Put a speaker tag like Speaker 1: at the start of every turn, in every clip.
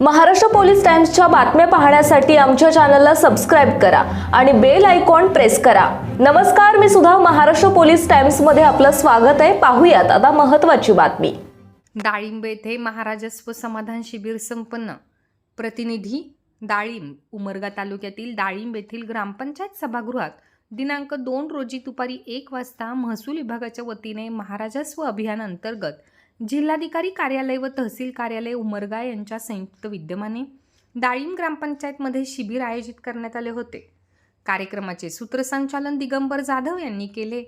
Speaker 1: Maharashtra police टाइम्सच्या बातम्या पाहण्यासाठी आमच्या चॅनलला सबस्क्राईब करा आणि बेल आयकॉन प्रेस करा. नमस्कार मी सुद्धा महाराष्ट्र पोलीस टाइम्समध्ये आपलं स्वागत आहे. पाहूयात आता महत्त्वाची बातमी.
Speaker 2: डाळिंब येथे महाराजस्व समाधान शिबिर संपन्न. प्रतिनिधी डाळिंब उमरगा तालुक्यातील डाळिंब येथील ग्रामपंचायत सभागृहात दिनांक दोन रोजी दुपारी एक वाजता महसूल विभागाच्या वतीने महाराजस्व अभियान अंतर्गत जिल्हाधिकारी कार्यालय व तहसील कार्यालय उमरगा यांच्या संयुक्त विद्यमाने डाळिंब ग्रामपंचायतमध्ये शिबिर आयोजित करण्यात आले होते. कार्यक्रमाचे सूत्रसंचालन दिगंबर जाधव यांनी केले.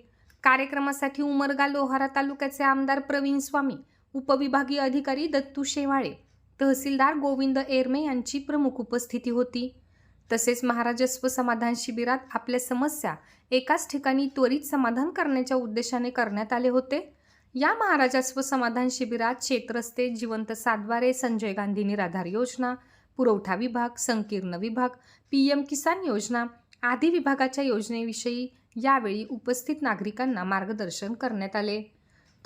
Speaker 2: कार्यक्रमासाठी उमरगा लोहारा तालुक्याचे आमदार प्रवीण स्वामी उपविभागीय अधिकारी दत्तू शेवाळे तहसीलदार गोविंद एरमे यांची प्रमुख उपस्थिती होती. तसेच महाराजस्व समाधान शिबिरात आपल्या समस्या एकाच ठिकाणी त्वरित समाधान करण्याच्या उद्देशाने करण्यात आले होते. या महाराजस्व समाधान शिबिरात क्षेत्रस्ते जिवंत सातबारे संजय गांधी निराधार योजना पुरवठा विभाग संकीर्ण विभाग पी एम किसान योजना आदी विभागाच्या योजनेविषयी यावेळी उपस्थित नागरिकांना मार्गदर्शन करण्यात आले.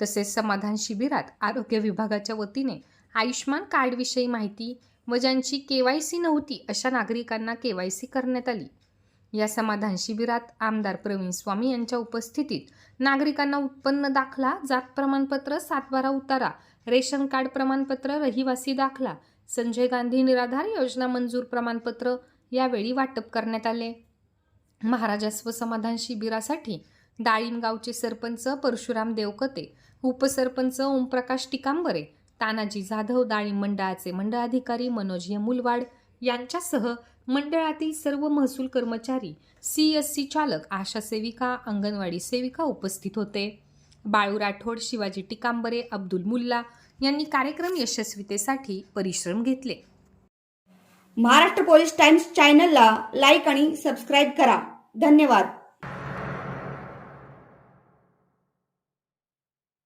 Speaker 2: तसेच समाधान शिबिरात आरोग्य विभागाच्या वतीने आयुष्मान कार्डविषयी माहिती व ज्यांची के वाय सी नव्हती अशा नागरिकांना के वाय सी करण्यात आली. या समाधान शिबिरात आमदार प्रवीण स्वामी यांच्या उपस्थितीत नागरिकांना उत्पन्न दाखला जात प्रमाणपत्र सातबारा उतारा रेशन कार्ड प्रमाणपत्र रहिवासी दाखला संजय गांधी निराधार योजना मंजूर प्रमाणपत्र यावेळी वाटप करण्यात आले. महाराजस्व समाधान शिबिरासाठी डाळिंबगावचे सरपंच परशुराम देवकते उपसरपंच ओमप्रकाश टिकांबरे तानाजी जाधव डाळिंब मंडळाचे मंडळ अधिकारी मनोज यमुलवाड यांच्यासह मंडळातील सर्व महसूल कर्मचारी सी एस सी चालक आशा सेविका अंगणवाडी सेविका उपस्थित होते. बाळू राठोड शिवाजी टिकांबरे अब्दुल मुल्ला यांनी कार्यक्रम यशस्वीतेसाठी परिश्रम घेतले.
Speaker 3: महाराष्ट्र पोलीस टाइम्स चॅनलला लाईक आणि सबस्क्राईब करा. धन्यवाद.